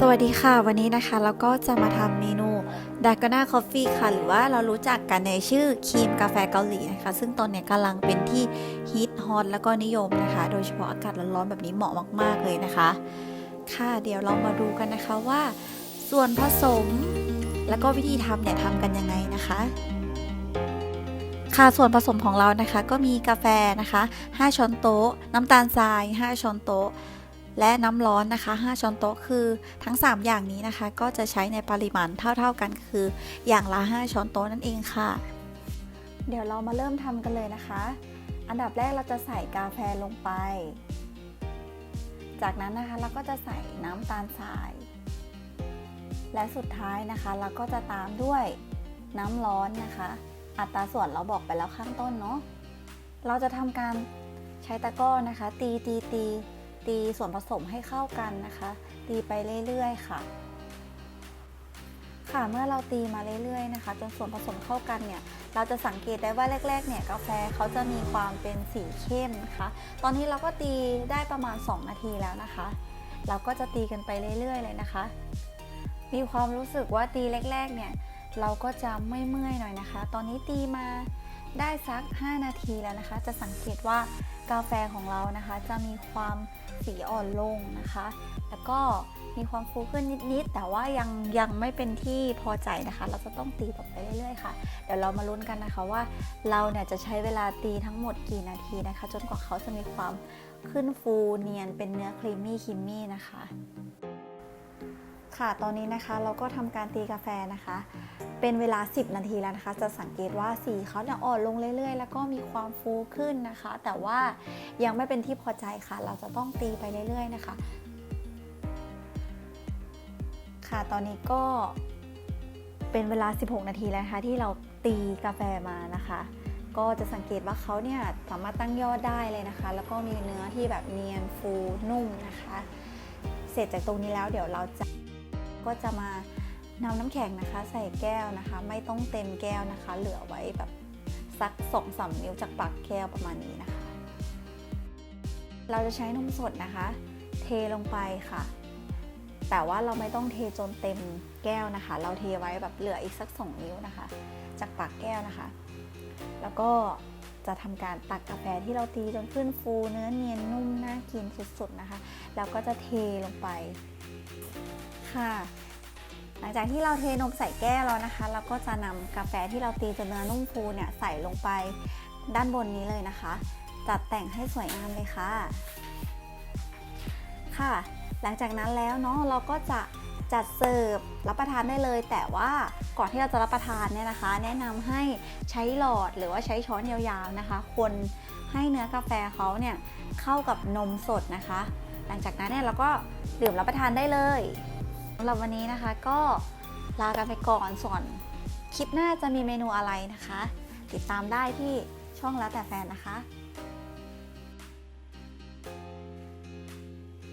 สวัสดีค่ะ วันนี้นะคะเราก็จะมาทำเมนูดากาน่าคอฟฟี่ค่ะ หรือว่าเรารู้จักกันในชื่อครีมกาแฟเกาหลีนะคะ ซึ่งตอนนี้กำลังเป็นที่ฮิตฮอตแล้วก็นิยมนะคะ โดยเฉพาะอากาศร้อนๆแบบนี้เหมาะมาก ๆ เลยนะคะ ค่ะเดี๋ยวเรามาดูกันนะคะว่า ส่วนผสมแล้วก็วิธีทำเนี่ยทำกันยังไงนะคะค่ะส่วนผสมของเรานะคะก็มีกาแฟนะคะ 5 ช้อนโต๊ะ น้ำตาลทราย 5 ช้อนโต๊ะ และน้ำร้อนนะคะ 5 ช้อนโต๊ะคือทั้ง 3 อย่างนี้นะคะ ก็จะใช้ในปริมาณเท่า ๆกันคืออย่างละ 5 ช้อนโต๊ะนั่นเองค่ะ เดี๋ยวเรามาเริ่มทำกันเลยนะคะ อันดับแรกเราจะใส่กาแฟลงไป จากนั้นนะคะเราก็จะใส่น้ำตาลทราย และสุดท้ายนะคะ เราก็จะตามด้วยน้ำร้อนนะคะ อัตราส่วนเราบอกไปแล้วข้างต้นเนาะเราจะทำการใช้ตะกร้อนะคะ ตีตีตี ตีส่วนผสมให้เข้ากันนะคะ ตีไปเรื่อยๆค่ะ ค่ะเมื่อเราตีมาเรื่อยๆนะคะ จนส่วนผสมเข้ากันเนี่ย เราจะสังเกตได้ว่าแรกๆเนี่ยกาแฟเขาจะมีความเป็นสีเข้มนะคะ ตอนนี้เราก็ตีได้ประมาณ 2 นาทีแล้วนะคะ เราก็จะตีกันไปเรื่อยๆ เลยนะคะ มีความรู้สึกว่าตีแรกๆเนี่ยเราก็จะไม่เมื่อยหน่อยนะคะ ตอนนี้ตีมาได้สัก 5 นาทีแล้วนะคะ จะสังเกตว่า กาแฟของเรานะคะ จะมีความสีอ่อนลงนะคะ แล้วก็มีความฟูขึ้นนิดๆ แต่ว่ายังยังไม่เป็นที่พอใจนะคะ เราจะต้องตีต่อไปเรื่อยๆค่ะ เดี๋ยวเรามาลุ้นกันนะคะว่าเราเนี่ยจะใช้เวลาตีทั้งหมดกี่นาทีนะคะ จนกว่าเขาจะมีความขึ้นฟูเนียนเป็นเนื้อครีมมี่ครีมมี่นะคะ ค่ะ ตอนนี้นะคะเราก็ทำการตีกาแฟนะคะ เป็นเวลา 10 นาทีแล้วนะคะ จะสังเกตว่าสีเขาเนี่ยอ่อนลงเรื่อยๆ แล้วก็มีความฟูขึ้นนะคะ แต่ว่ายังไม่เป็นที่พอใจค่ะ เราจะต้องตีไปเรื่อยๆนะคะ ค่ะตอนนี้ก็เป็นเวลา 16 นาทีแล้วนะคะที่เราตีกาแฟมานะคะ ก็จะสังเกตว่าเขาเนี่ยสามารถตั้งยอดได้เลยนะคะ แล้วก็มีเนื้อที่แบบเนียนฟูนุ่มนะคะ เสร็จจากตรงนี้แล้วเดี๋ยวเราจะก็จะมา นำน้ำแข็งนะคะใส่แก้วนะคะ ไม่ต้องเต็มแก้วนะคะ เหลือไว้แบบสักสองสามนิ้วจากปากแก้วประมาณนี้นะคะ เราจะใช้นมสดนะคะ เทลงไปค่ะ แต่ว่าเราไม่ต้องเทจนเต็มแก้วนะคะ เราเทไว้แบบเหลืออีกสัก2นิ้วนะคะ จากปากแก้วนะคะ แล้วก็จะทำการตักกาแฟที่เราตีจนขึ้นฟูเนื้อเนียนนุ่มน่ากินสุดๆนะคะ แล้วก็จะเทลงไปค่ะ หลังจากที่เราเทนมใส่แก้วแล้วนะคะ เราก็จะนำกาแฟที่เราตีจนเนื้อนุ่มฟูเนี่ยใส่ลงไปด้านบนนี้เลยนะคะ จัดแต่งให้สวยงามเลยค่ะ ค่ะ หลังจากนั้นแล้วเนาะเราก็จะจัดเสิร์ฟรับประทานได้เลย แต่ว่าก่อนที่เราจะรับประทานเนี่ยนะคะ แนะนำให้ใช้หลอดหรือว่าใช้ช้อนยาวๆนะคะ คนให้เนื้อกาแฟเขาเนี่ยเข้ากับนมสดนะคะ หลังจากนั้นเนี่ยเราก็ดื่มรับประทานได้เลย สำหรับวันนี้นะคะก็ลากันไปก่อนส่วนคลิปหน้าจะมีเมนูอะไรนะคะ ติดตามได้ที่ช่องแล้วแต่แฟนนะคะ